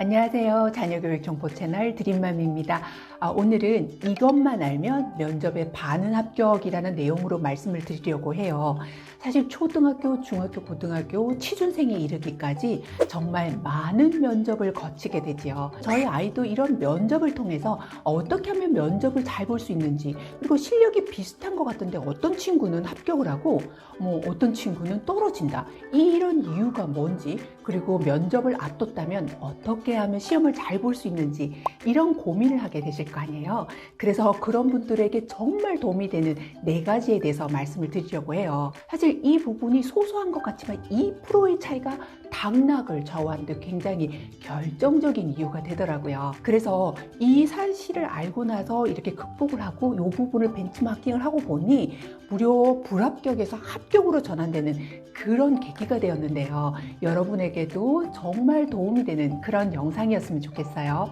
안녕하세요. 자녀교육 정보 채널 드림맘입니다. 아, 오늘은 이것만 알면 면접에 반은 합격이라는 내용으로 말씀을 드리려고 해요. 사실 초등학교, 중학교, 고등학교 취준생에 이르기까지 정말 많은 면접을 거치게 되지요. 저희 아이도 이런 면접을 통해서 어떻게 하면 면접을 잘 볼 수 있는지 그리고 실력이 비슷한 것 같은데 어떤 친구는 합격을 하고 뭐 어떤 친구는 떨어진다. 이런 이유가 뭔지 그리고 면접을 앞뒀다면 어떻게 하면 시험을 잘 볼 수 있는지 이런 고민을 하게 되실 거 아니에요. 그래서 그런 분들에게 정말 도움이 되는 네 가지에 대해서 말씀을 드리려고 해요. 사실 이 부분이 소소한 것 같지만 2%의 차이가 당락을 저하는 데 굉장히 결정적인 이유가 되더라고요. 그래서 이 사실을 알고 나서 이렇게 극복을 하고 이 부분을 벤치마킹을 하고 보니 무려 불합격에서 합격으로 전환되는 그런 계기가 되었는데요. 여러분에게 도 정말 도움이 되는 그런 영상이었으면 좋겠어요.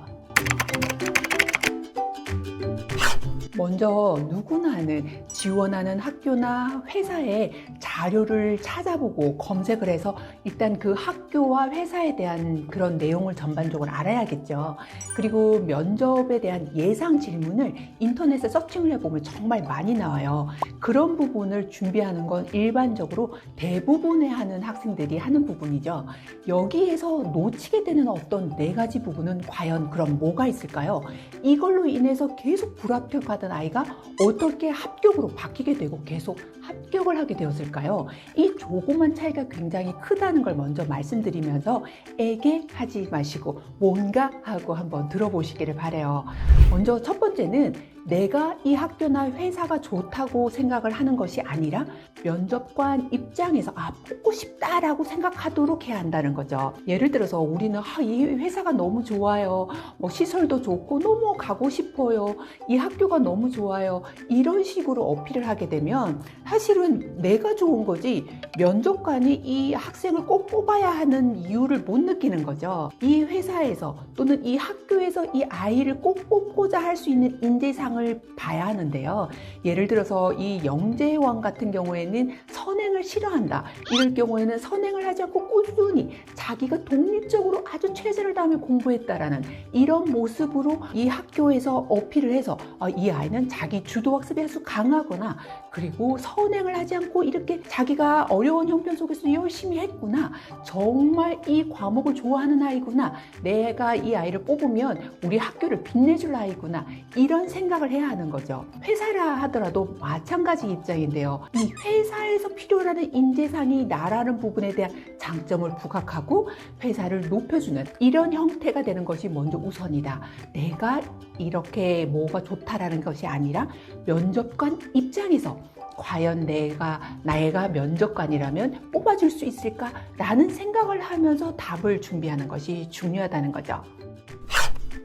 먼저 누구나 하는 지원하는 학교나 회사의 자료를 찾아보고 검색을 해서 일단 그 학교와 회사에 대한 그런 내용을 전반적으로 알아야겠죠. 그리고 면접에 대한 예상 질문을 인터넷에 서칭을 해보면 정말 많이 나와요. 그런 부분을 준비하는 건 일반적으로 대부분의 하는 학생들이 하는 부분이죠. 여기에서 놓치게 되는 어떤 네 가지 부분은 과연 그럼 뭐가 있을까요? 이걸로 인해서 계속 불합격하 던 아이가 어떻게 합격으로 바뀌게 되고 계속 합격을 하게 되었을까요? 이 조그만 차이가 굉장히 크다는 걸 먼저 말씀드리면서 애게 하지 마시고 뭔가 하고 한번 들어보시기를 바래요. 먼저 첫 번째는 내가 이 학교나 회사가 좋다고 생각을 하는 것이 아니라 면접관 입장에서 아 뽑고 싶다라고 생각하도록 해야 한다는 거죠. 예를 들어서 우리는 아, 이 회사가 너무 좋아요. 뭐 시설도 좋고 너무 가고 싶어요. 이 학교가 너무 좋아요. 이런 식으로 어필을 하게 되면 사실은 내가 좋은 거지 면접관이 이 학생을 꼭 뽑아야 하는 이유를 못 느끼는 거죠. 이 회사에서 또는 이 학교에서 이 아이를 꼭 뽑고자 할 수 있는 인재상 을 봐야 하는데요. 예를 들어서 이 영재왕 같은 경우에는 선행을 싫어한다. 이럴 경우에는 선행을 하지 않고 꾸준히 자기가 독립적으로 아주 최선을 다하며 공부했다라는 이런 모습으로 이 학교에서 어필을 해서 아, 이 아이는 자기 주도 학습에 아주 강하거나 그리고 선행을 하지 않고 이렇게 자기가 어려운 형편 속에서 열심히 했구나. 정말 이 과목을 좋아하는 아이구나. 내가 이 아이를 뽑으면 우리 학교를 빛내줄 아이구나. 이런 생각을 해야 하는 거죠. 회사라 하더라도 마찬가지 입장인데요. 이 회사에서 필요하는 인재상이 나라는 부분에 대한 장점을 부각하고 회사를 높여주는 이런 형태가 되는 것이 먼저 우선이다. 내가 이렇게 뭐가 좋다라는 것이 아니라 면접관 입장에서 과연 내가 나이가 면접관이라면 뽑아줄 수 있을까라는 생각을 하면서 답을 준비하는 것이 중요하다는 거죠.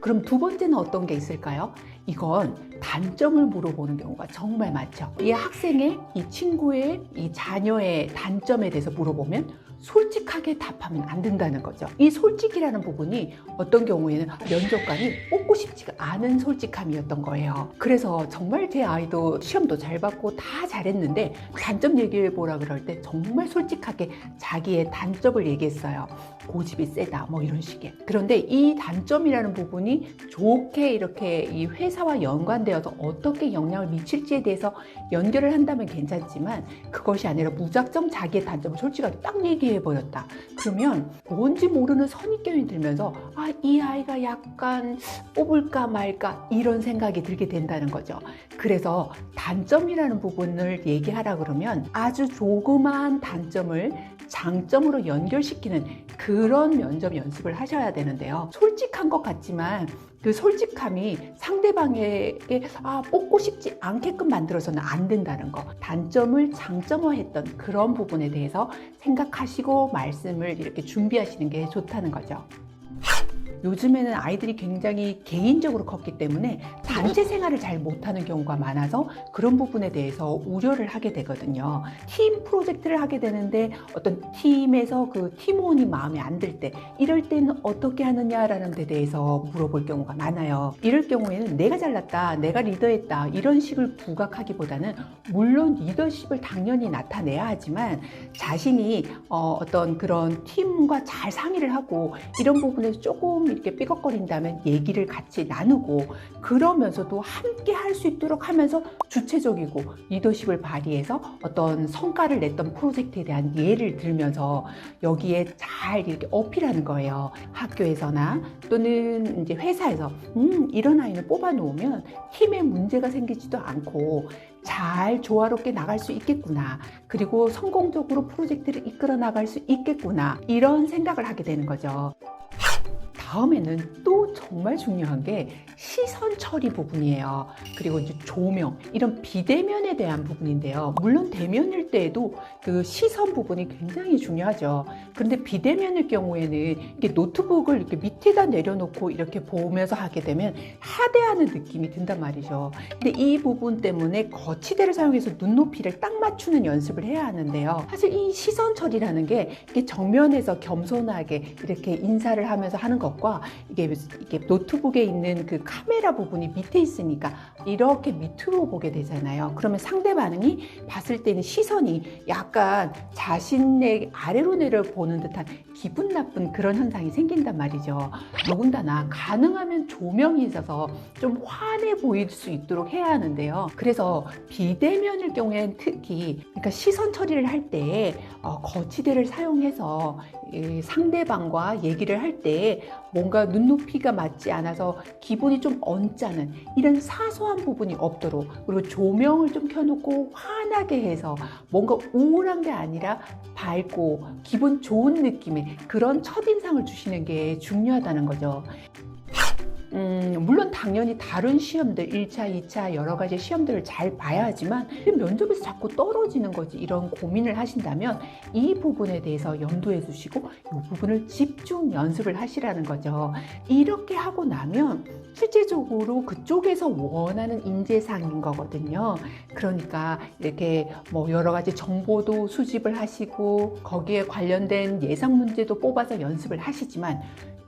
그럼 두 번째는 어떤 게 있을까요? 이건 단점을 물어보는 경우가 정말 많죠. 이 학생의, 이 친구의, 이 자녀의 단점에 대해서 물어보면 솔직하게 답하면 안 된다는 거죠. 이 솔직이라는 부분이 어떤 경우에는 면접관이 뽑고 싶지가 않은 솔직함이었던 거예요. 그래서 정말 제 아이도 시험도 잘 받고 다 잘했는데 단점 얘기해 보라 그럴 때 정말 솔직하게 자기의 단점을 얘기했어요. 고집이 세다 뭐 이런 식의. 그런데 이 단점이라는 부분이 좋게 이렇게 이 회사와 연관되어서 어떻게 영향을 미칠지에 대해서 연결을 한다면 괜찮지만 그것이 아니라 무작정 자기의 단점을 솔직하게 딱 얘기해 버렸다. 그러면 뭔지 모르는 선입견이 들면서 아, 이 아이가 약간 뽑을까 말까 이런 생각이 들게 된다는 거죠. 그래서 단점이라는 부분을 얘기하라 그러면 아주 조그마한 단점을 장점으로 연결시키는 그런 면접 연습을 하셔야 되는데요. 솔직한 것 같지만 그 솔직함이 상대방에게 아, 뽑고 싶지 않게끔 만들어서는 안 된다는 거. 단점을 장점화했던 그런 부분에 대해서 생각하시고 말씀을 이렇게 준비하시는 게 좋다는 거죠. 요즘에는 아이들이 굉장히 개인적으로 컸기 때문에 단체 생활을 잘 못하는 경우가 많아서 그런 부분에 대해서 우려를 하게 되거든요. 팀 프로젝트를 하게 되는데 어떤 팀에서 그 팀원이 마음에 안 들 때 이럴 때는 어떻게 하느냐라는 데 대해서 물어볼 경우가 많아요. 이럴 경우에는 내가 잘났다, 내가 리더했다 이런 식을 부각하기보다는 물론 리더십을 당연히 나타내야 하지만 자신이 어, 어떤 그런 팀과 잘 상의를 하고 이런 부분에서 조금 이렇게 삐걱거린다면 얘기를 같이 나누고 그러면서도 함께 할 수 있도록 하면서 주체적이고 리더십을 발휘해서 어떤 성과를 냈던 프로젝트에 대한 예를 들면서 여기에 잘 이렇게 어필하는 거예요. 학교에서나 또는 이제 회사에서 음, 이런 아이를 뽑아 놓으면 팀에 문제가 생기지도 않고 잘 조화롭게 나갈 수 있겠구나. 그리고 성공적으로 프로젝트를 이끌어 나갈 수 있겠구나. 이런 생각을 하게 되는 거죠. 다음에는 또 정말 중요한 게 시선 처리 부분이에요. 그리고 이제 조명, 이런 비대면에 대한 부분인데요. 물론 대면일 때에도 그 시선 부분이 굉장히 중요하죠. 그런데 비대면일 경우에는 이게 노트북을 이렇게 밑에다 내려놓고 이렇게 보면서 하게 되면 하대하는 느낌이 든단 말이죠. 근데 이 부분 때문에 거치대를 사용해서 눈높이를 딱 맞추는 연습을 해야 하는데요. 사실 이 시선 처리라는 게 정면에서 겸손하게 이렇게 인사를 하면서 하는 것과 이게, 이게 노트북에 있는 그 카메라 부분이 밑에 있으니까 이렇게 밑으로 보게 되잖아요. 그러면 상대 반응이 봤을 때는 시선이 약간 자신의 아래로 내려 보는 듯한 기분 나쁜 그런 현상이 생긴단 말이죠. 더군다나 가능하면 조명이 있어서 좀 환해 보일 수 있도록 해야 하는데요. 그래서 비대면일 경우에는 특히 그러니까 시선 처리를 할때 어, 거치대를 사용해서 이 상대방과 얘기를 할 때 뭔가 눈높이가 맞지 않아서 기분이 좀 언짢은 이런 사소한 부분이 없도록 그리고 조명을 좀 켜놓고 환하게 해서 뭔가 우울한 게 아니라 밝고 기분 좋은 느낌의 그런 첫인상을 주시는 게 중요하다는 거죠. 음, 물론 당연히 다른 시험들, 1차, 2차 여러 가지 시험들을 잘 봐야 하지만 면접에서 자꾸 떨어지는 거지 이런 고민을 하신다면 이 부분에 대해서 염두에 두시고 이 부분을 집중 연습을 하시라는 거죠. 이렇게 하고 나면 실제적으로 그쪽에서 원하는 인재상인 거거든요. 그러니까 이렇게 뭐 여러 가지 정보도 수집을 하시고 거기에 관련된 예상 문제도 뽑아서 연습을 하시지만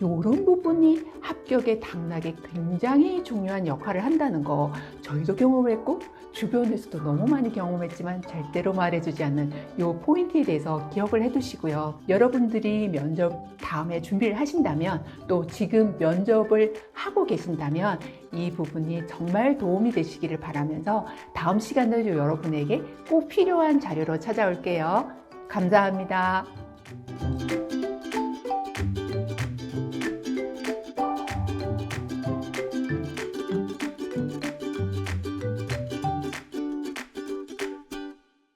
이런 부분이 합격의 당락에 굉장히 중요한 역할을 한다는 거 저희도 경험했고 주변에서도 너무 많이 경험했지만 절대로 말해주지 않는 이 포인트에 대해서 기억을 해두시고요. 여러분들이 면접 다음에 준비를 하신다면 또 지금 면접을 하고 계신다면 이 부분이 정말 도움이 되시기를 바라면서 다음 시간에도 여러분에게 꼭 필요한 자료로 찾아올게요. 감사합니다.